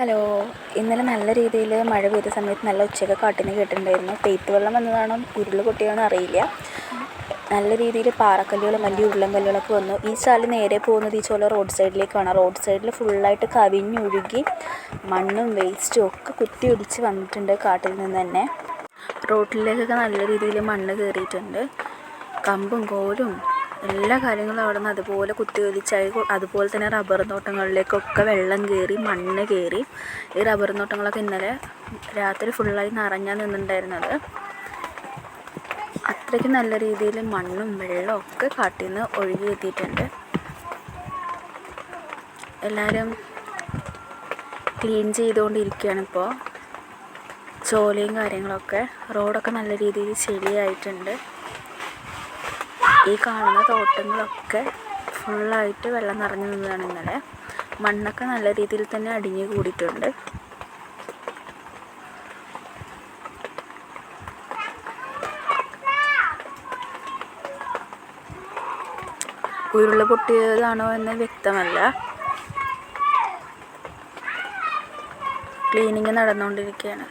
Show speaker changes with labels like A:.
A: Hello ഇന്നലെ നല്ല രീതിയിൽ മഴ പെയ്ത സമയത്ത് നല്ല ഉച്ചയ്ക്ക് കാട്ടിന് കേട്ടിട്ടുണ്ടായിരുന്നു. പെയ്ത്ത് വെള്ളം വന്നതാണോ ഉരുൾ പൊട്ടിയാണോ അറിയില്ല. നല്ല രീതിയിൽ പാറക്കല്ലുകളും വലിയ ഉരുളം കല്ലുകളൊക്കെ വന്നു. ഈ ചാൽ നേരെ പോകുന്നത് ഈ ചോല റോഡ് സൈഡിലേക്കാണ്. റോഡ് സൈഡിൽ ഫുള്ളായിട്ട് കവിഞ്ഞൊഴുകി മണ്ണും വേസ്റ്റും ഒക്കെ കുത്തി ഒലിച്ച് വന്നിട്ടുണ്ട് കാട്ടിൽ നിന്ന് തന്നെ. റോട്ടിലേക്കൊക്കെ നല്ല രീതിയിൽ മണ്ണ് കയറിയിട്ടുണ്ട് കമ്പും കോലും എല്ലാ കാര്യങ്ങളും അവിടെ നിന്ന് അതുപോലെ കുത്തി ഒലിച്ചായി അതുപോലെ തന്നെ റബ്ബർ തോട്ടങ്ങളിലേക്കൊക്കെ വെള്ളം കയറി മണ്ണ് കയറി ഈ റബ്ബർ തോട്ടങ്ങളൊക്കെ ഇന്നലെ രാത്രി ഫുള്ളായി നിറഞ്ഞാൽ നിന്നിട്ടുണ്ടായിരുന്നത്. അത്രയ്ക്ക് നല്ല രീതിയിൽ മണ്ണും വെള്ളവും ഒക്കെ കാട്ടിൽ നിന്ന് ഒഴുകി എത്തിയിട്ടുണ്ട് എല്ലാവരും ക്ലീൻ ചെയ്തുകൊണ്ടിരിക്കുകയാണ് ഇപ്പോൾ ജോലിയും കാര്യങ്ങളൊക്കെ റോഡൊക്കെ നല്ല രീതിയിൽ ചെളിയായിട്ടുണ്ട്. ഈ കാണുന്ന തോട്ടങ്ങളൊക്കെ ഫുള്ളായിട്ട് വെള്ളം നിറഞ്ഞു നിന്നതാണ് ഇന്നലെ. മണ്ണൊക്കെ നല്ല രീതിയിൽ തന്നെ അടിഞ്ഞു കൂടിയിട്ടുണ്ട്. ഉരുൾ പൊട്ടിയതാണോ എന്ന് വ്യക്തമല്ല. ക്ലീനിങ് നടന്നുകൊണ്ടിരിക്കുകയാണ്.